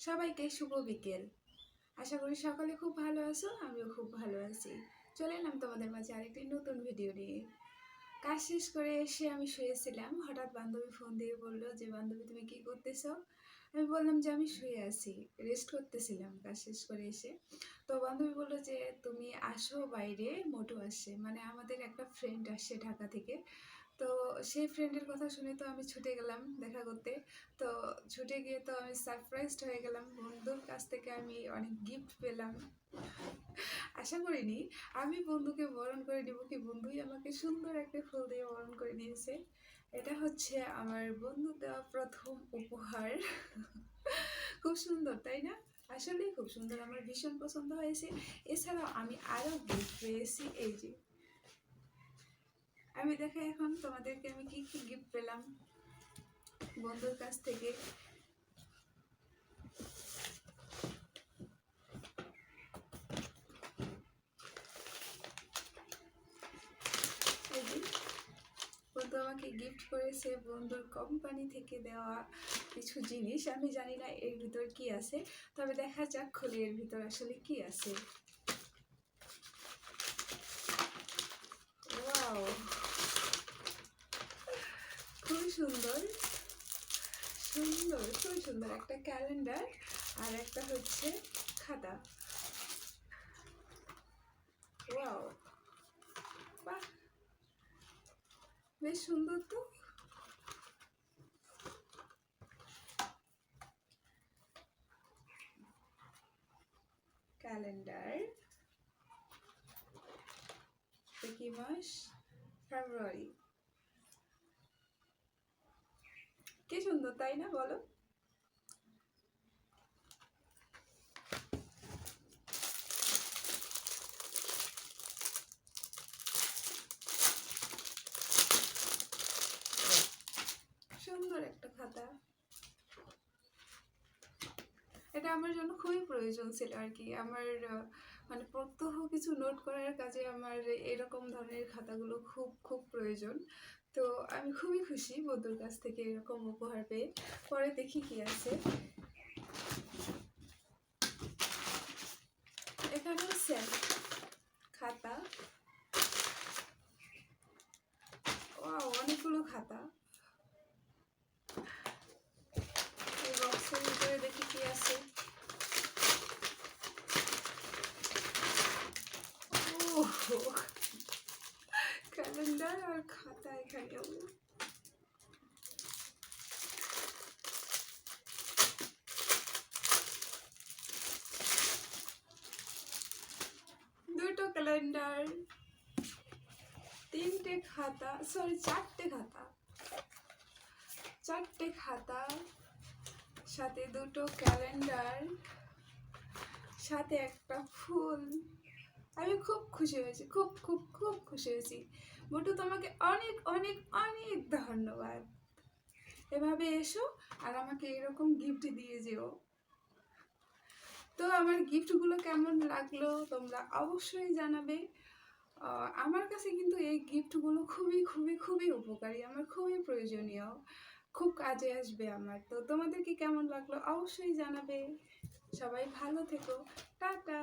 সবাইকে শুভ বিকেল। আশা করি সকালে খুব ভালো আছো, আমিও খুব ভালো আছি। চলে এলাম তোমাদের মাঝে আরেকটি নতুন ভিডিও নিয়ে। কাজ শেষ করে এসে আমি শুয়েছিলাম, হঠাৎ বান্ধবী ফোন দিয়ে বলল যে, বান্ধবী, তুমি কি করতেছো? আমি বললাম যে, আমি শুয়ে আছি রেস্ট করতেছিলাম কাজ শেষ করে এসে। তো বান্ধবী বলল যে, তুমি আসো বাইরে, মোটু আসছে। মানে আমাদের একটা ফ্রেন্ড আসছে ঢাকা থেকে। তো সেই ফ্রেন্ডের কথা শুনে তো আমি ছুটে গেলাম দেখা করতে। তো ছুটে গিয়ে তো আমি সারপ্রাইজড হয়ে গেলাম, বন্ধুর কাছ থেকে আমি অনেক গিফট পেলাম। আশা করিনি, আমি বন্ধুকে বরণ করে নেব কি বন্ধুই আমাকে সুন্দর একটা ফুল দিয়ে বরণ করে নিয়েছে। এটা হচ্ছে আমার বন্ধু দেওয়া প্রথম উপহার। খুব সুন্দর, তাই না? আসলেই খুব সুন্দর, আমার ভীষণ পছন্দ হয়েছে। এছাড়াও আমি আরও গিফট পেয়েছি, এই যে আমি দেখে এখন তোমাদেরকে আমি কি কি গিফট পেলাম বন্ধুর কাছ থেকে। আমাকে গিফট করেছে বন্ধুর কোম্পানি থেকে দেওয়া কিছু জিনিস। আমি জানি না এর ভিতর কি আছে, তবে দেখা যাক খুলে এর ভিতর আসলে কি আছে। ওয়াও! খুবই সুন্দর। সুন্দর, খুবই সুন্দর। একটা ক্যালেন্ডার আর একটা হচ্ছে খাতা। ওয়াও বাহ! বেশ সুন্দর তো। ক্যালেন্ডার কি মাস ফেব্রুয়ারি কি সুন্দর, তাই না? বলো। সুন্দর একটা খাতা। এটা আমার জন্য খুবই প্রয়োজন ছিল আর কি। আমার মানে প্রত্যহ কিছু নোট করার কাজে আমার এরকম ধরনের খাতাগুলো খুব খুব প্রয়োজন। তো আমি খুবই খুশি বন্ধুর কাছ থেকে এরকম উপহার পেয়ে। পরে দেখি কি আছে। এখানেও সেম খাতা। ও অনেকগুলো খাতা এই বক্সের ভিতরে দেখি কি আছে ক্যালেন্ডার আর খাতা এখানেও দুটো ক্যালেন্ডার তিনটে খাতা সরি চারটে খাতা। চারটে খাতা, সাথে দুটো ক্যালেন্ডার সাথে একটা ফুল। আমি খুব খুশি হয়েছি, খুব খুব খুব খুশি হয়েছি। মোটু তোমাকে অনেক অনেক অনেক ধন্যবাদ। এভাবে এসো আর আমাকে এরকম গিফট দিয়ে যেও। তো আমার গিফটগুলো কেমন লাগল তোমরা অবশ্যই জানাবে। আমার কাছে কিন্তু এই গিফটগুলো খুবই খুবই খুবই উপকারী, আমার খুবই প্রয়োজনীয়। খুব কাজে আসবে আমার। তো তোমাদের কি কেমন লাগল অবশ্যই জানাবে। সবাই ভালো থেকো। টাটা।